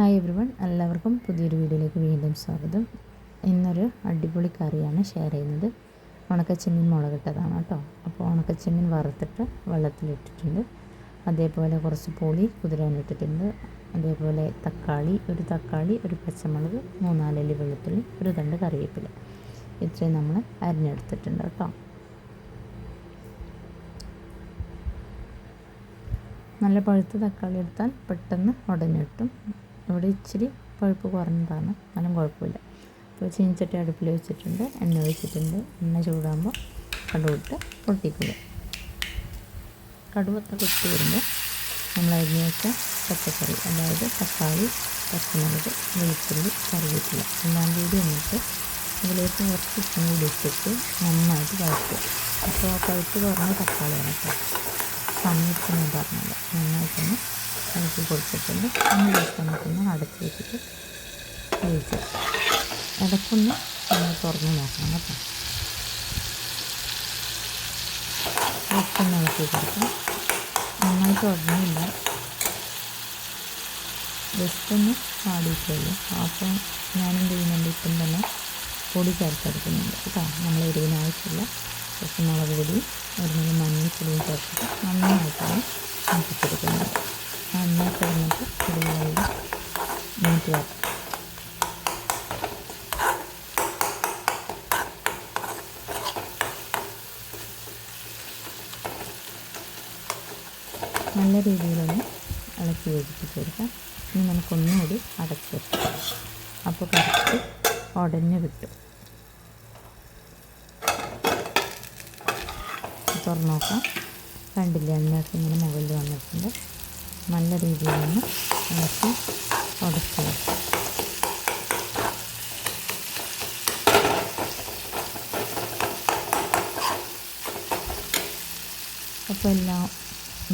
Hi every one എല്ലാവർക്കും പുതിയൊരു വീഡിയോയിലേക്ക് വീണ്ടും സ്വാഗതം. ഇന്നൊരു അടിപൊളി കറിയാണ് ഷെയർ ചെയ്യുന്നത്. ഉണക്കച്ചെമ്മീൻ മുളകിട്ടതാണ് കേട്ടോ. അപ്പോൾ ഉണക്കച്ചെമ്മീൻ വറുത്തിട്ട് വെള്ളത്തിലിട്ടിട്ടുണ്ട്. അതേപോലെ കുറച്ച് പുളി കുതിരാനിട്ടിട്ടുണ്ട് അതേപോലെ തക്കാളി ഒരു തക്കാളി ഒരു പച്ചമുളക് മൂന്നാലല്ലി വെളുത്തുള്ളി ഒരു തണ്ട് കറിവേപ്പില. ഇത്രയും നമ്മൾ അരിഞ്ഞെടുത്തിട്ടുണ്ട് കേട്ടോ. നല്ല പഴുത്ത തക്കാളി എടുത്താൽ പെട്ടെന്ന് ഉടനെ കിട്ടും ഇവിടെ ഇച്ചിരി പഴുപ്പ് കുറഞ്ഞതാണ്. എന്നാലും കുഴപ്പമില്ല. അപ്പോൾ ചീനിച്ചട്ടി അടുപ്പിൽ വെച്ചിട്ടുണ്ട്. എണ്ണ ഒഴിച്ചിട്ടുണ്ട്. എണ്ണ ചൂടാകുമ്പോൾ കടുവിട്ട് പൊട്ടിക്കുക. കടുവൊക്കെ പൊട്ടി വരുമ്പോൾ നമ്മൾ അരിഞ്ഞ് പച്ചക്കറി അതായത് തക്കാളി പച്ചമുളക് വെളുത്തുള്ളി കറിവേപ്പില എല്ലാം കൂടി എന്നിട്ട് അതിലേക്ക് കുറച്ച് ഉപ്പും കൂടി ഇട്ടിട്ട് നന്നായിട്ട് വഴറ്റുക. അപ്പോൾ ആ പഴുത്ത് കുറഞ്ഞ തക്കാളിയാണ് കേട്ടോ. സമയത്ത് ഞാൻ പറഞ്ഞത് നന്നായിട്ടൊന്ന് ഇളക്കി കൊടുത്തിട്ടുണ്ട്. ഒന്ന് ജസ്റ്റ് നമുക്കൊന്ന് അടച്ച് വെച്ചിട്ട് വേവിച്ച് ഇടയ്ക്കൊന്ന് നമ്മൾ തുറന്ന് നോക്കണം കേട്ടോ. ജസ്റ്റ് ഇളക്കി കൊടുക്കാം നന്നായിട്ട് തുറന്നില്ല. ജസ്റ്റ് ഒന്ന് പാടിയിട്ടുള്ളൂ അപ്പം ഞാനെന്ത് ചെയ്യുന്നുണ്ട്? ഇപ്പം തന്നെ പൊടി ചേർത്തെടുക്കുന്നുണ്ട് കേട്ടോ. നമ്മൾ എരിവിനാവശ്യമുള്ള കുറച്ച് മുളക് പൊടി ഒരു മഞ്ഞൾപ്പൊടിയും ചേർത്തിട്ട് നന്നായിട്ടാണ് നല്ല രീതിയിലൊന്ന് ഇളക്കി യോജിപ്പിച്ച് കൊടുക്കാം ഇനി നമുക്കൊന്നുകൂടി അടച്ച് വെക്കാം അപ്പോൾ കറക്റ്റ് ഉടഞ്ഞ് കിട്ടും തുറന്ന് നോക്കാം കണ്ടില്ല എണ്ണയൊക്കെ ഇങ്ങനെ മുകളിൽ വന്നിട്ടുണ്ട്. നല്ല രീതിയിലൊന്ന് ഇളക്കി ഉടച്ച് വെക്കാം അപ്പോൾ എല്ലാം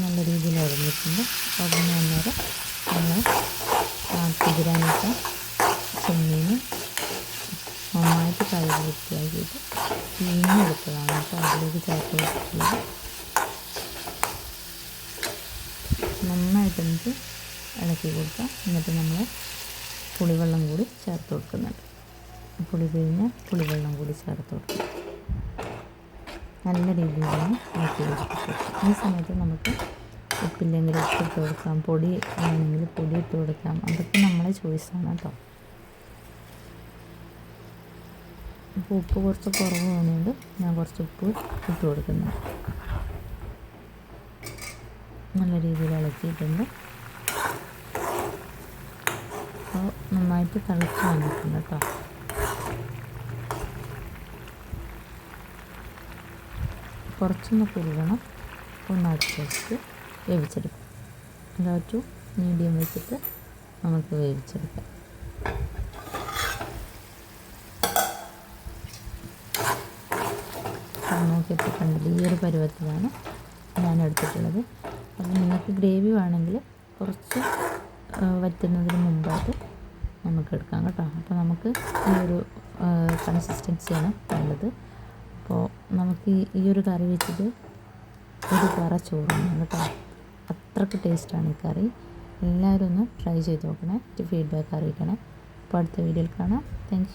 നല്ല രീതിയിൽ ഉടഞ്ഞിട്ടുണ്ട് ഉടഞ്ഞ അന്നേരം നമ്മൾ കുതിരാനിട്ട ചെമ്മീൻ നന്നായിട്ട് കഴുകി വൃത്തിയാക്കിയിട്ട് പിഴിഞ്ഞെടുത്തതാണ് കേട്ടോ. അതിലേക്ക് ചേർത്ത് വെച്ചിട്ടുള്ളത്. നന്നായിട്ട് നമുക്ക് ഇളക്കി കൊടുക്കാം എന്നിട്ട് നമ്മൾ പുളിവെള്ളം കൂടി ചേർത്ത് കൊടുക്കുന്നുണ്ട്. പുളി പിഴിഞ്ഞ് പുളിവെള്ളം കൂടി ചേർത്ത് കൊടുക്കും നല്ല രീതിയിലാണ് ഇളക്കി യോജിപ്പിച്ച് ഈ സമയത്ത് നമുക്ക് ഉപ്പില്ലെങ്കിൽ ഉപ്പിട്ട് കൊടുക്കാം പൊടി ആണെങ്കിൽ പൊടി ഇട്ട് കൊടുക്കാം. അതൊക്കെ നമ്മളെ ചോയ്സാണ് കേട്ടോ. അപ്പോൾ ഉപ്പ് കുറച്ച് കുറവ് തോന്നിയുണ്ട് ഞാൻ കുറച്ച് ഉപ്പ് ഇട്ട് കൊടുക്കുന്നു. നല്ല രീതിയിൽ ഇളക്കിയിട്ടുണ്ട്. അപ്പോൾ നന്നായിട്ട് തിളച്ച് വന്നിട്ടുണ്ട് കേട്ടോ. കുറച്ചൊന്ന് പുരുകണം. ഒന്ന് അടിച്ചടിച്ച് വേവിച്ചെടുക്കാം. ലോ ടു മീഡിയം വെച്ചിട്ട് നമുക്ക് വേവിച്ചെടുക്കാം. കണ്ടില്ല ഈ ഒരു പരുവത്തിലാണ് ഞാൻ എടുത്തിട്ടുള്ളത്. അപ്പോൾ നിങ്ങൾക്ക് ഗ്രേവി വേണമെങ്കിൽ കുറച്ച് വറ്റുന്നതിന് മുമ്പായിട്ട് നമുക്ക് എടുക്കാം കേട്ടോ. അപ്പോൾ നമുക്ക് ഈ ഒരു കൺസിസ്റ്റൻസിയാണ് വേണ്ടത് അപ്പോൾ നമുക്ക് ഈ ഒരു കറി വെച്ചിട്ട് ഒരു കറ ചോറാണ് കേട്ടോ. അത്രയ്ക്ക് ടേസ്റ്റാണ് ഈ കറി. എല്ലാവരും ഒന്ന് ട്രൈ ചെയ്ത് നോക്കണേ. ഫീഡ്ബാക്ക് അറിയിക്കണേ. അപ്പോൾ അടുത്ത വീഡിയോയിൽ കാണാം. താങ്ക്